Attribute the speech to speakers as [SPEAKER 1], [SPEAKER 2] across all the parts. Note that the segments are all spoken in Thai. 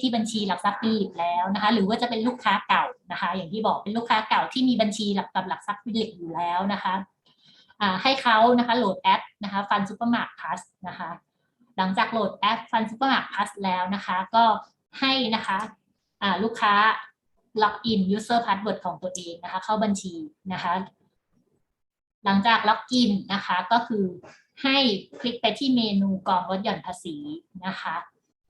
[SPEAKER 1] ที่บัญชีหลักทรัพย์ฟิลิปแล้วนะคะ หรือว่าจะเป็นลูกค้าเก่านะคะ อย่างที่บอกเป็นลูกค้าเก่าที่มีบัญชีหลักกับหลักทรัพย์ฟิลิปอยู่แล้วนะคะให้เขานะคะโหลดแอปนะคะฟันซูเปอร์มาร์ทพลัสนะคะ หลังจากโหลดแอปฟันซูเปอร์มาร์ทพลัสแล้วนะคะ ก็ให้นะคะลูกค้าล็อกอิน user password ของตัวเองนะคะ เข้าบัญชีนะคะ หลังจากล็อกอินนะคะก็คือให้คลิกไปที่เมนูกองลดหย่อนภาษีนะคะ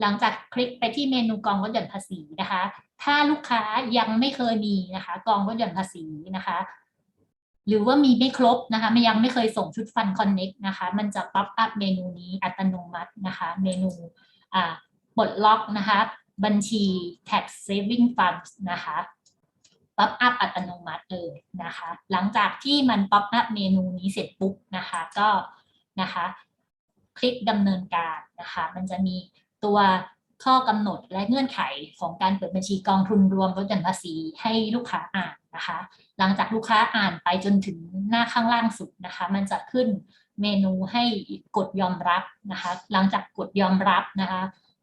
[SPEAKER 1] หลังจากคลิกไปที่เมนูกองลดหย่อนภาษีนะคะ ถ้าลูกค้ายังไม่เคยมีนะคะ กองลดหย่อนภาษีนะคะ หรือว่ามีไม่ครบนะคะไม่ยังไม่เคยส่งชุดฟันคอนเน็กนะคะ มันจะป๊อปอัพเมนูนี้อัตโนมัตินะคะ เมนูอ่าปลดล็อกนะคะ บัญชี tax saving funds นะคะป๊อปอัพอัตโนมัติเลยนะคะ หลังจากที่มันป๊อปอัพเมนูนี้เสร็จปุ๊บนะคะ ก็นะคะ คลิกดำเนินการนะคะ มันจะมี ตัวข้อกำหนดและเงื่อนไขของการเปิดบัญชีกองทุนรวมลดหย่อนภาษีให้ลูกค้าอ่านนะคะ หลังจากลูกค้าอ่านไปจนถึงหน้าข้างล่างสุดนะคะ มันจะขึ้นเมนูให้กดยอมรับนะคะ หลังจากกดยอมรับนะคะ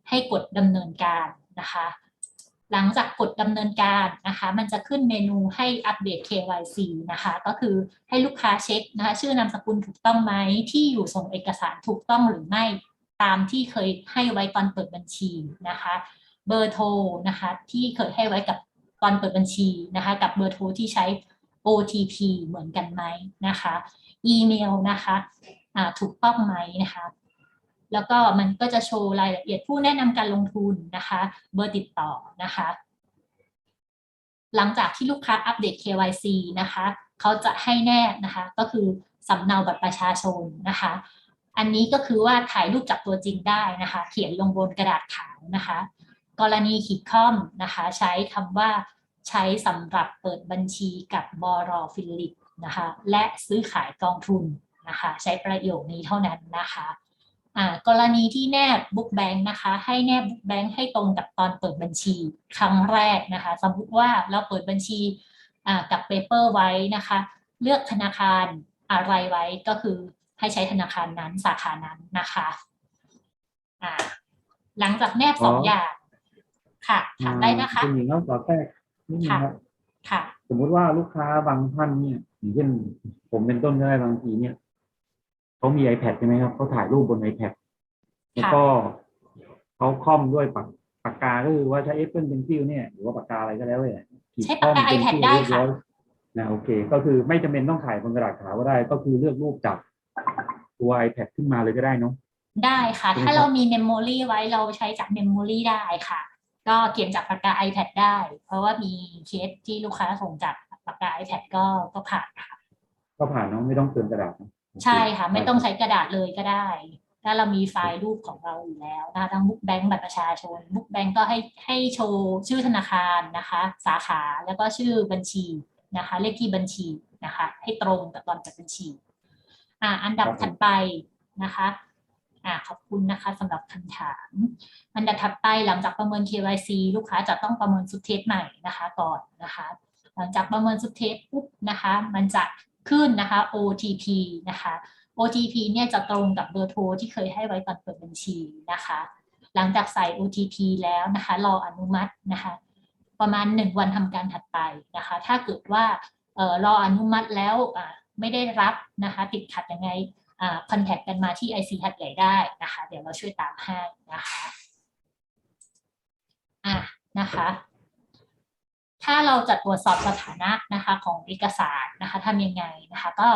[SPEAKER 1] ให้กดดำเนินการนะคะ หลังจากกดดำเนินการนะคะ มันจะขึ้นเมนูให้อัปเดต KYC นะคะ ก็คือให้ลูกค้าเช็คนะคะ ชื่อนามสกุลถูกต้องไหมที่อยู่ส่งเอกสารถูกต้องหรือไม่ ตามที่เคยให้ไว้ตอนเปิดบัญชีนะคะ เบอร์โทรนะคะที่เคยให้ไว้กับตอนเปิดบัญชีนะคะ กับเบอร์โทรที่ใช้ OTP เหมือนกันไหมนะคะ อีเมลนะคะถูกต้องไหมนะคะ แล้วก็มันก็จะโชว์รายละเอียดผู้แนะนำการลงทุนนะคะ เบอร์ติดต่อนะคะ หลังจากที่ลูกค้าอัปเดต KYC นะคะ เขาจะให้แนบนะคะ ก็คือสำเนาบัตรประชาชนนะคะ อันนี้ก็คือว่าถ่ายรูปจากตัวจริงได้นะคะ เขียนลงบนกระดาษขาวนะคะ กรณีขีดค่อมนะคะ ใช้คำว่าใช้สำหรับเปิดบัญชีกับบอรอฟิลิปนะคะ และซื้อขายกองทุนนะคะ ใช้ประโยคนี้เท่านั้นนะคะกรณีที่แนบบุ๊กแบงค์นะคะ ให้แนบบุ๊กแบงค์ให้ตรงกับตอนเปิดบัญชีครั้งแรกนะคะ สมมติว่าเราเปิดบัญชีกับเปเปอร์ไว้นะคะ เลือกธนาคารอะไรไว้ก็คือ ให้ใช้ธนาคารนั้นสาขานั้นนะคะอ่าหลังจากแนบสอง
[SPEAKER 2] อ๋อ
[SPEAKER 1] อ
[SPEAKER 2] อ
[SPEAKER 1] ย่าง ค่ะถามได้นะคะ
[SPEAKER 2] คุณหญิงต้องขอแทรกนิดนึงครับ
[SPEAKER 1] ค่ะ
[SPEAKER 2] สมมุติว่าลูกค้าบางท่านเนี่ยอย่างเช่นผมเป็นต้นก็ได้บางทีเนี่ยเขามี iPad ใช่ไหมครับเขาถ่ายรูปบน iPad แล้วก็เขาคล่อมด้วยปากปากกาก็คือว่าใช้ Apple Pencil เนี่ยหรือว่าปากกาอะไรก็แล้วเนี่ยขีด
[SPEAKER 1] ใช้
[SPEAKER 2] ค่
[SPEAKER 1] ปา
[SPEAKER 2] อกม
[SPEAKER 1] กา
[SPEAKER 2] เป็น
[SPEAKER 1] iPad
[SPEAKER 2] ที่
[SPEAKER 1] ได้
[SPEAKER 2] เรียบ
[SPEAKER 1] ค่ะ
[SPEAKER 2] ร้อยนะโอเค ก็คือไม่จำเป็นต้องถ่ายบนกระดาษขาวก็ได้ ก็คือเลือกรูปจาก ตัว iPad ขึ้นมาเลยก็ได้เนาะ
[SPEAKER 1] ได้ค่ะ
[SPEAKER 2] ใช่ไหม
[SPEAKER 1] ถ้า
[SPEAKER 2] ครับ
[SPEAKER 1] เรามีเมมโมรีไว้เราใช้จากเมมโมรีได้ค่ะ ก็เขียนจากปากกา iPad ได้ เพราะว่ามีเคสที่ลูกค้าส่งจากปากกา iPad ก็ก็ผ่านค่ะ
[SPEAKER 2] ก็ผ่านเนาะไม่ต้องเติมกระดาษเนอะโอเใช่
[SPEAKER 1] ค่ะ ไม่ต้อง
[SPEAKER 2] ด้
[SPEAKER 1] ใช้กระดาษเลยก็ได้ ถ้าเรามีไฟล์รูปของเราอยู่แล้วนะคะทั้งบุ๊กแบงค์บัตรประชาชนบุ๊กแบงค์ก็ให้ให้โชว์ชื่อธนาคารนะคะ สาขาแล้วก็ชื่อบัญชีนะคะ เลขที่บัญชีนะคะ ให้ตรงกับตอนจัดบัญชี อ่าอันดับถัดไปนะคะอ่าขอบคุณนะคะสำหรับคำถาม อันดับถัดไปหลังจากประเมิน KYC ลูกค้าจะต้องประเมินสุดเทสใหม่นะคะก่อนนะคะหลังจากประเมินสุดเทสปุ๊บนะคะมันจะขึ้นนะคะ OTP นะคะ OTP เนี่ยจะตรงกับเบอร์โทรที่เคยให้ไว้ตอนเปิดบัญชีนะคะ หลังจากใส่ OTP แล้วนะคะรออนุมัตินะคะ ประมาณหนึ่งวันทำการถัดไปนะคะ ถ้าเกิดว่าเอ่อรออนุมัติแล้วอ่า ไม่ได้รับนะคะติดขัดยังไงคอนแทคกันมาที่ IC หัดใหญ่ได้นะคะเดี๋ยวเราช่วยตามให้นะคะอะนะคะถ้าเราจะตรวจสอบสถานะนะคะของเอกสารนะคะทำยังไงนะคะก็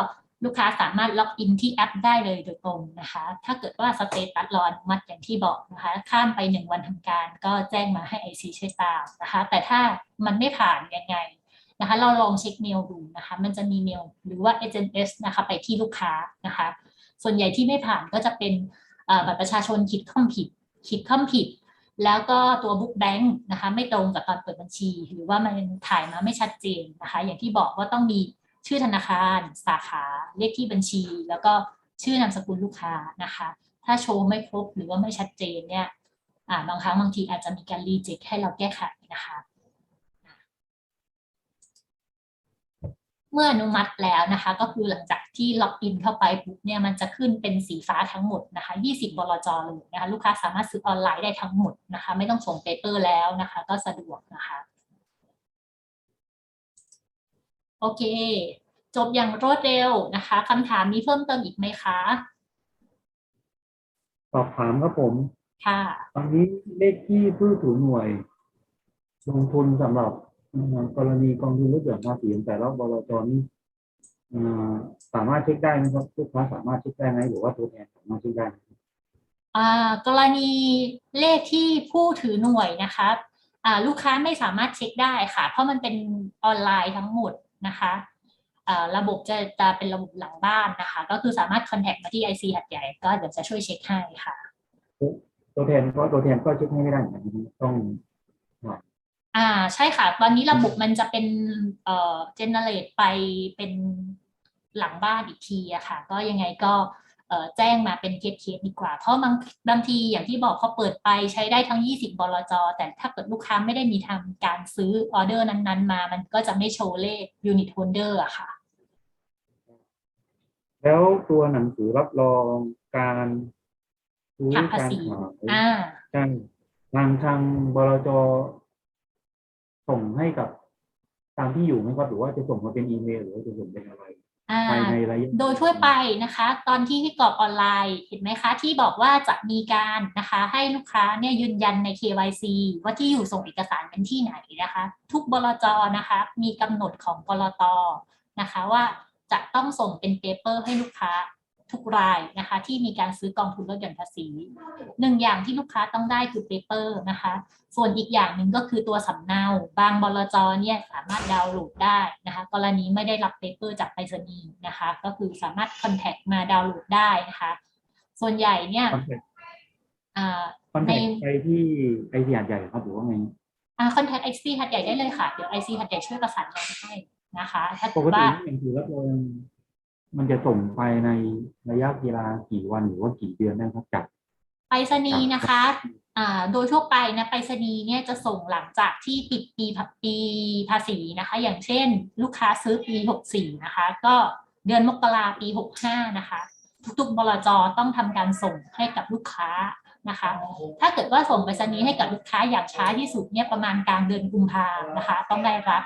[SPEAKER 1] ลูกค้าสามารถล็อกอินที่แอปได้เลยโดยตรงนะคะ ถ้าเกิดว่าสเตตัสรออนุมัติอย่างที่บอกนะคะ ข้ามไปหนึ่งวันทำการก็แจ้งมาให้ IC ช่วยตามนะคะ แต่ถ้ามันไม่ผ่านยังไง นะคะเราลองเช็คเมลดูนะคะมันจะมีเมลหรือว่า SMS นะคะไปที่ลูกค้านะคะส่วนใหญ่ที่ไม่ผ่านก็จะเป็นบัตรประชาชนคิดข้อมผิดคิดข้อมผิด แล้วก็ตัวบุ๊กแบงค์นะคะไม่ตรงกับตอนเปิดบัญชี หรือว่ามันถ่ายมาไม่ชัดเจนนะคะอย่างที่บอกว่าต้องมีชื่อธนาคาร สาขาเลขที่บัญชี แล้วก็ชื่อนามสกุลลูกค้านะคะ ถ้าโชว์ไม่ครบหรือว่าไม่ชัดเจนเนี่ยบางครั้งบางทีอาจจะมีการรีเจ็คให้เราแก้ไขนะคะ เเมื่ออนุมัติแล้วนะคะ ก็คือหลังจากที่ล็อกอินเข้าไปปุ๊บเนี่ยมันจะขึ้นเป็นสีฟ้าทั้งหมดนะคะ 20 บลจเลยนะคะลูกค้าสามารถซื้อออนไลน์ได้ทั้งหมดนะคะ ไม่ต้องส่งเปเปอร์แล้วนะคะ ก็สะดวกนะคะโอเค จบอย่างรวดเร็วนะคะคำถามมีเพิ่มเติมอีกไหมคะ
[SPEAKER 2] สอบถามครับผม
[SPEAKER 1] ค่ะ
[SPEAKER 2] ตอนนี้เลขที่ผู้ถือหน่วย ลงทุนสำหรับอ่า กรณีกองทุนลดหย่อนภาษีของแต่ละบลจนี้อ่าสามารถเช็คได้ไหมครับลูกค้าสามารถเช็คได้ไหมหรือว่าตัวแทนสามารถเช็คได้ไหม
[SPEAKER 1] อ่ากรณีเลขที่ผู้ถือหน่วยนะคะอ่าลูกค้าไม่สามารถเช็คได้ค่ะ เพราะมันเป็นออนไลน์ทั้งหมดนะคะอ่าระบบจะจะเป็นระบบหลังบ้านนะคะ ก็คือสามารถคอนแทคมาที่ IC หัดใหญ่ก็เดี๋ยวจะช่วยเช็คให้ค่ะ
[SPEAKER 2] ตัวแทนก็ตัวแทนก็เช็คให้ไม่ได้เหมือนกันต้อง
[SPEAKER 1] อ่าใช่ค่ะ ตอนนี้ระบบมันจะเป็นเอ่อเจเนเรตไปเป็นหลังบ้านอีกทีอะค่ะ ก็ยังไงก็เอ่อแจ้งมาเป็นเคสเคสดีกว่า เพราะบางบางทีอย่างที่บอกพอเปิดไปใช้ได้ทั้ง 20 บลจ แต่ถ้าเกิดลูกค้าไม่ได้มีทำการซื้อออเดอร์นั้น ๆ มา มันก็จะไม่โชว์เลข unit holder อะค่ะ
[SPEAKER 2] แล้วตัวหนังสือรับรองการซื้อ
[SPEAKER 1] หักภา
[SPEAKER 2] การ
[SPEAKER 1] ษี
[SPEAKER 2] ขาย
[SPEAKER 1] อ่า
[SPEAKER 2] ใช่ทางทางบลจ ส่งให้กับตามที่อยู่ไหมครับหรือว่าจะส่งมาเป็นอีเมลหรือว่าจะส่งเป็นอะไร
[SPEAKER 1] อ่า
[SPEAKER 2] ภายในระยะ
[SPEAKER 1] โดยทั่วไปนะคะ ตอนที่ที่กรอกออนไลน์เห็นไหมคะ ที่บอกว่าจะมีการนะคะ ให้ลูกค้าเนี่ยยืนยันใน KYC ว่าที่อยู่ส่งเอกสารเป็นที่ไหนนะคะ ทุกบลจนะคะ มีกำหนดของบลตนะคะว่าจะต้องส่งเป็นเปเปอร์ให้ลูกค้า ทุกรายนะคะที่มีการซื้อกองทุนลดหย่อนภาษีหนึ่งอย่างที่ลูกค้าต้องได้คือเปเปอร์นะคะ ส่วนอีกอย่างหนึ่งก็คือตัวสำเนา บางบลจเนี่ยสามารถดาวน์โหลดได้นะคะ กรณีไม่ได้รับเปเปอร์จากไปรษณีย์นะคะ ก็คือสามารถคอนแทคมาดาวน์โหลดได้นะคะ ส่วนใหญ่เนี่ย
[SPEAKER 2] คอนแทค
[SPEAKER 1] อ่า
[SPEAKER 2] คอนแท
[SPEAKER 1] ใน
[SPEAKER 2] คไปที่ไอทีหาดใหญ่ครับหรือว่าไง
[SPEAKER 1] อ่าคอนแทคไอซีหัดใหญ่ได้เลยค่ะ เดี๋ยวไอซีหัดใหญ่ช่วยประสานงานให้นะคะ ถ้า
[SPEAKER 2] ป
[SPEAKER 1] เกิด
[SPEAKER 2] กติ
[SPEAKER 1] ว่า
[SPEAKER 2] หนังสือรับรอง มันจะส่งไปในระยะเวลากี่วันหรือว่ากี่เดือนนะครับจาก
[SPEAKER 1] ไปรษณีย์นะคะอ่าโดยทั่วไปนะไปรษณีย์เนี่ยจะส่งหลังจากที่ปิดปีภาปีภาษีนะคะ อย่างเช่น ลูกค้าซื้อปี 64 นะคะ ก็เดือนมกราปี 65 นะคะ ทุกๆบลจต้องทำการส่งให้กับลูกค้านะคะ ถ้าเกิดว่าส่งไปรษณีย์ให้กับลูกค้าอย่างช้าที่สุดเนี่ยประมาณกลางเดือนกุมภานะคะ ต้องได้รับ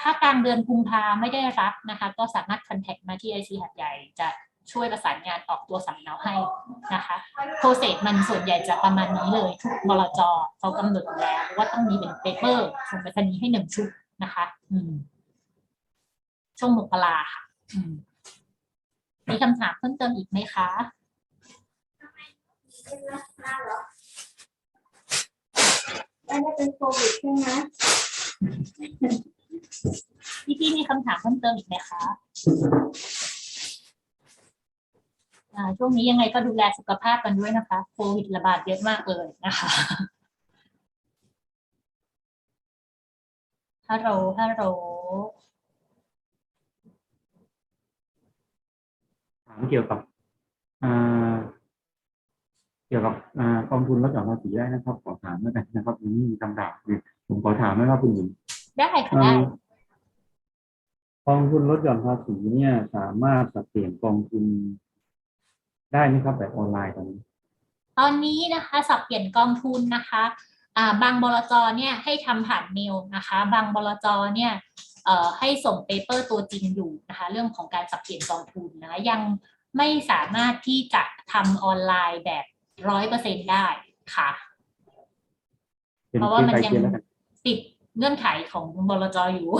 [SPEAKER 1] ถ้ากลางเดือนกุมภาไม่ได้รับนะคะ ก็สามารถคอนแทคมาที่ไอซีหัดใหญ่จะช่วยประสานงานออกตัวสำเนาให้นะคะโปรเซสมันส่วนใหญ่จะประมาณนี้เลยทุกบลจเขากำหนดแล้ว ว่าต้องมีเป็นเปเปอร์ส่งไปรษณีย์ให้หนึ่งชุดนะคะ อืม ช่วงมกราค่ะมมีคำถามเพิ่มเติมอีกไหมคะ
[SPEAKER 3] ไม่ได้เป็นโควิดใช่ไหม
[SPEAKER 1] พี่พี่ๆมีคำถามเพิ่มเติมอีกไหมคะช่วงนี้ยังไงก็ดูแลสุขภาพกันด้วยนะคะโควิดระบาดเยอะมากเลยนะคะฮัลโหลฮัลโหล
[SPEAKER 2] ถามเกี่ยวกับเกี่ยวกับกองทุนลดหย่อนภาษีได้นะครับ ขอถามแล้วกันนะครับนนี้มีคำถามคือผมขอถามนะครับคุณหญิง
[SPEAKER 1] ได้ค่ะได้
[SPEAKER 2] กองทุนลดหย่อนภาษีเนี่ย สามารถสับเปลี่ยนกองทุนได้ไหมครับแบบออนไลน์ตอนนี้
[SPEAKER 1] ตอนนี้นะคะสับเปลี่ยนกองทุนนะคะอ่าบางบลจเนี่ยให้ทำผ่านเมลนะคะ บางบลจเนี่ยเอ่อให้ส่งเปเปอร์ตัวจริงอยู่นะคะเรื่องของการสับเปลี่ยนกองทุนนะคะยังไม่สามารถที่จะทำออนไลน์แบบร้อยเปอร์เซ็นได้ค่ะ
[SPEAKER 2] เป็น
[SPEAKER 1] เพราะว่ามัน
[SPEAKER 2] ไป
[SPEAKER 1] ยัง
[SPEAKER 2] เทียนแล้วกัน
[SPEAKER 1] ติด เงื่อนไขของบลจอยู่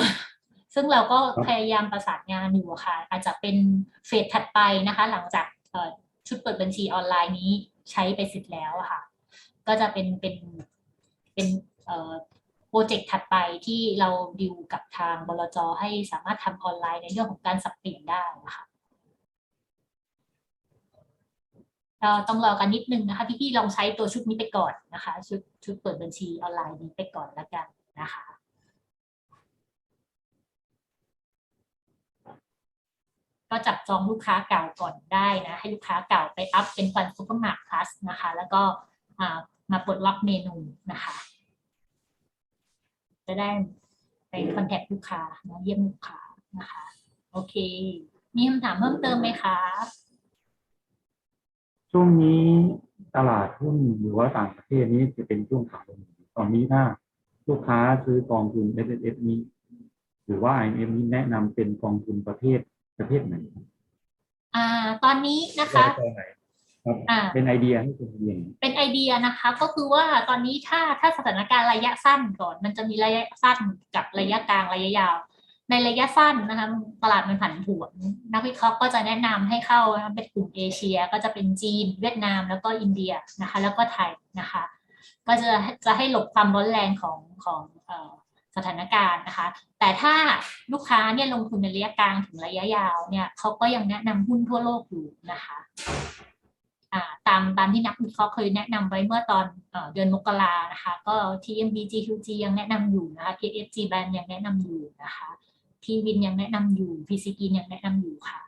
[SPEAKER 1] ซึ่งเราก็
[SPEAKER 2] ครับ
[SPEAKER 1] พยายามประสานงานอยู่อะค่ะ อาจจะเป็นเฟสถัดไปนะคะ หลังจากเอ่อชุดเปิดบัญชีออนไลน์นี้ใช้ไปเสร็จแล้วอะค่ะ ก็จะเป็นเป็นเป็นเอ่อโปรเจกต์ถัดไปที่เราดิวกับทางบลจให้สามารถทำออนไลน์ในเรื่องของการสับเปลี่ยนได้นะคะก็ต้องรอกันนิดนึงนะคะ พี่ๆลองใช้ตัวชุดนี้ไปก่อนนะคะ ชุดชุดเปิดบัญชีออนไลน์นี้ไปก่อนแล้วกัน นะคะก็จับจองลูกค้าเก่าก่อนได้นะให้ลูกค้าเก่าไปอัพเป็นฟันซุปเปอร์มาร์ทพลัสนะคะ แล้วก็มาปลดล็อกเมนูนะคะ จะได้ไปคอนแทคลูกค้านะเยี่ยมลูกค้านะคะ โอเค มีคำถามเพิ่มเติมไหมคะ
[SPEAKER 2] ช่วงนี้ตลาดหุ้นหรือว่าต่างประเทศนี้จะเป็นช่วงขาลงตอนนี้ถ้า ลูกค้าซื้อกองทุน S S F นี้ หรือว่า I M F นี้แนะนำเป็นกองทุนประเภทประเภทไหน
[SPEAKER 1] อ่าตอนนี้นะคะ
[SPEAKER 2] ตัวไหนครับ
[SPEAKER 1] อ่า
[SPEAKER 2] เป็นไอเดียให้เป็นไอเดีย
[SPEAKER 1] เป็นไอเดียนะคะ ก็คือว่าตอนนี้ถ้าถ้าสถานการณ์ระยะสั้นก่อน มันจะมีระยะสั้นกับระยะกลางระยะยาว ในระยะสั้นนะคะตลาดมันผันผวนนักวิเคราะห์ก็จะแนะนำให้เข้านะคะเป็นกลุ่มเอเชีย ก็จะเป็นจีน เวียดนาม แล้วก็อินเดียนะคะ แล้วก็ไทยนะคะ ก็จะจะให้หลบความร้อนแรงของของสถานการณ์นะคะ แต่ถ้าลูกค้าเนี่ยลงทุนในระยะกลางถึงระยะยาวเนี่ยเขาก็ยังแนะนำหุ้นทั่วโลกอยู่นะคะตามตามที่นักวิเคราะห์เคยแนะนำไว้เมื่อตอนเดือนมกรานะคะ ก็ TMB GQG ยังแนะนำอยู่นะคะ KFG Bank ยังแนะนำอยู่นะคะทีวินยังแนะนำอยู่ PCG ยังแนะนำอยู่ค่ะ